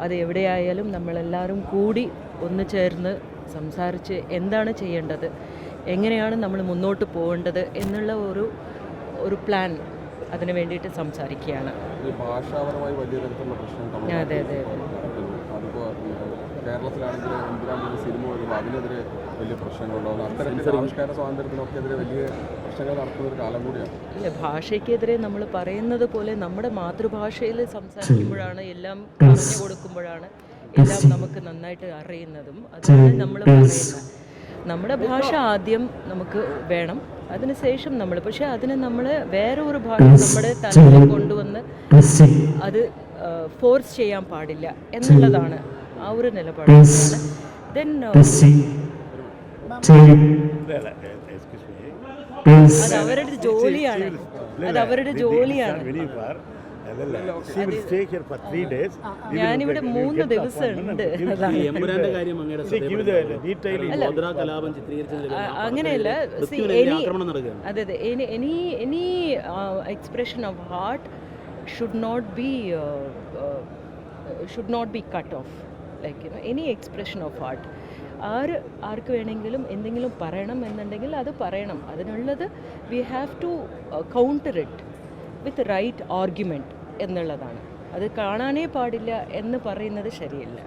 അത് എവിടെയായാലും നമ്മളെല്ലാവരും കൂടി ഒന്ന് ചേർന്ന് സംസാരിച്ച് എന്താണ് ചെയ്യേണ്ടത്? എങ്ങനെയാണ് നമ്മൾ മുന്നോട്ട് പോകേണ്ടത്? എന്നുള്ള ഒരു ഒരു പ്ലാൻ അതിന് വേണ്ടിയിട്ട് സംസാരിക്കുകയാണ്. അതെ അതെ, അതെ, കേരളത്തിലാണെങ്കിൽ എന്തിനാണ് സിനിമ വരുമ്പോൾ അതിനെതിരെ വലിയ പ്രശ്നങ്ങളുണ്ടാകുന്നു അത്തരത്തിൽ ആവിഷ്കാര സ്വാതന്ത്ര്യത്തിനൊക്കെ എതിരെ വലിയ പ്രശ്നങ്ങൾ നടത്തുന്ന ഒരു കാലം കൂടിയാണ്. ഇല്ല ഭാഷയ്ക്കെതിരെ നമ്മൾ പറയുന്നത് പോലെ നമ്മുടെ മാതൃഭാഷയിൽ സംസാരിക്കുമ്പോഴാണ് എല്ലാം പറഞ്ഞു കൊടുക്കുമ്പോഴാണ് എല്ലാം നമുക്ക് നന്നായിട്ട് അറിയുന്നതും. അതുകൊണ്ട് നമ്മൾ പറയുന്നത്. നമ്മുടെ ഭാഷ ആദ്യം നമുക്ക് വേണം. അതിനുശേഷം നമ്മൾ പക്ഷെ അതിന് നമ്മൾ വേറെ ഒരു ഭാഷ നമ്മുടെ തലയിൽ കൊണ്ടുവന്ന് അത് ഫോഴ്സ് ചെയ്യാൻ പാടില്ല എന്നുള്ളതാണ്. ആ ഒരു നിലപാടാണ് ദെൻ അത് അവരുടെ ജോലിയാണ്. അത് അവരുടെ ജോലിയാണ്. ഞാനിവിടെ മൂന്ന് ദിവസമുണ്ട് അങ്ങനെയല്ല. അതെ അതെ. Any any expression of heart should not be should not be cut off like you know any expression of art ആര് ആർക്ക് വേണമെങ്കിലും എന്തെങ്കിലും പറയണം എന്നുണ്ടെങ്കിൽ അത് പറയണം. അതിനുള്ളത് we have to counter it with right argument എന്നുള്ളതാണ്. അത് കാണാനേ പാടില്ല എന്ന് പറയുന്നത് ശരിയല്ല.